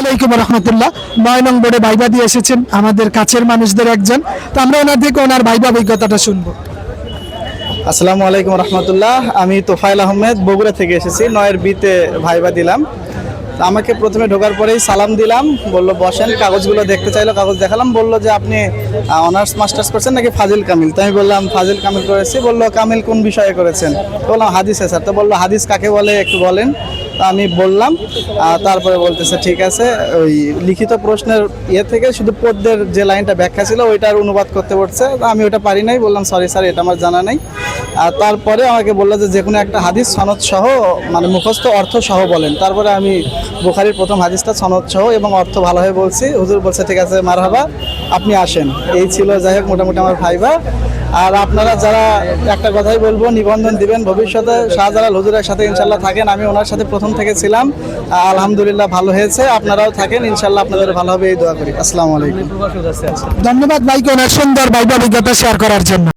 আলাইকুম রহমতুল্লাহ। নয় নং বোর্ডে ভাইবা দিয়ে এসেছেন আমাদের কাছের মানুষদের একজন। তো আমরা ওনার থেকে ওনার ভাইবা অভিজ্ঞতাটা শুনব। আসসালামু আলাইকুম রহমতুল্লাহ। আমি তোফাইল আহমেদ, বগুড়া থেকে এসেছি। নয়ের বিতে ভাইবা দিলাম। আমাকে প্রথমে ঢোকার পরেই সালাম দিলাম। বলল, বসেন, কাগজগুলো দেখতে চাইলো, কাগজ দেখালাম। বলল যে, আপনি অনার্স মাস্টার্স করছেন নাকি ফাজিল কামিল? তো আমি বললাম, ফাজিল কামিল করেছি। বলল, কামিল কোন বিষয়ে করেছেন? বললাম, হাদিসে, স্যার। তো বলল, হাদিস কাকে বলে একটু বলেন। আমি বললাম তারপরে বলতেছে, ঠিক আছে। ওই লিখিত প্রশ্নের ইয়ে থেকে শুধু পদ্মের যে লাইনটা ব্যাখ্যা ছিল, ওইটার অনুবাদ করতে তো আমি ওটা পারি নাই, বললাম, সরি স্যার, এটা আমার জানা নাই। তারপরে আমাকে বলল যে যে কোনো একটা হাদিস সনদ সহ মানে মুখস্থ অর্থ সহ বলেন। তারপরে আমি বুখারির প্রথম হাদিসটা সনদ সহ এবং অর্থ ভালোভাবে বলছি। হুজুর বলছে, ঠিক আছে, মারহাবা, আপনি আসেন। এই ছিল যাই হোক মোটামুটি আমার ভাইবা। আর আপনারা যারা একটা কথাই বলব, নিবন্ধন দিবেন ভবিষ্যতে। শাহজালাল হুজুরের সাথে ইনশাল্লাহ থাকেন, আমি ওনার সাথে প্রথম থেকে ছিলাম। আলহামদুলিল্লাহ ভালো হয়েছে, আপনারাও থাকেন ইনশাল্লাহ আপনাদের ভালো হবে, এই দোয়া করি। আসসালামু আলাইকুম। ধন্যবাদ ভাইকে ওনার সুন্দর ভাইবা অভিজ্ঞতা শেয়ার করার জন্য।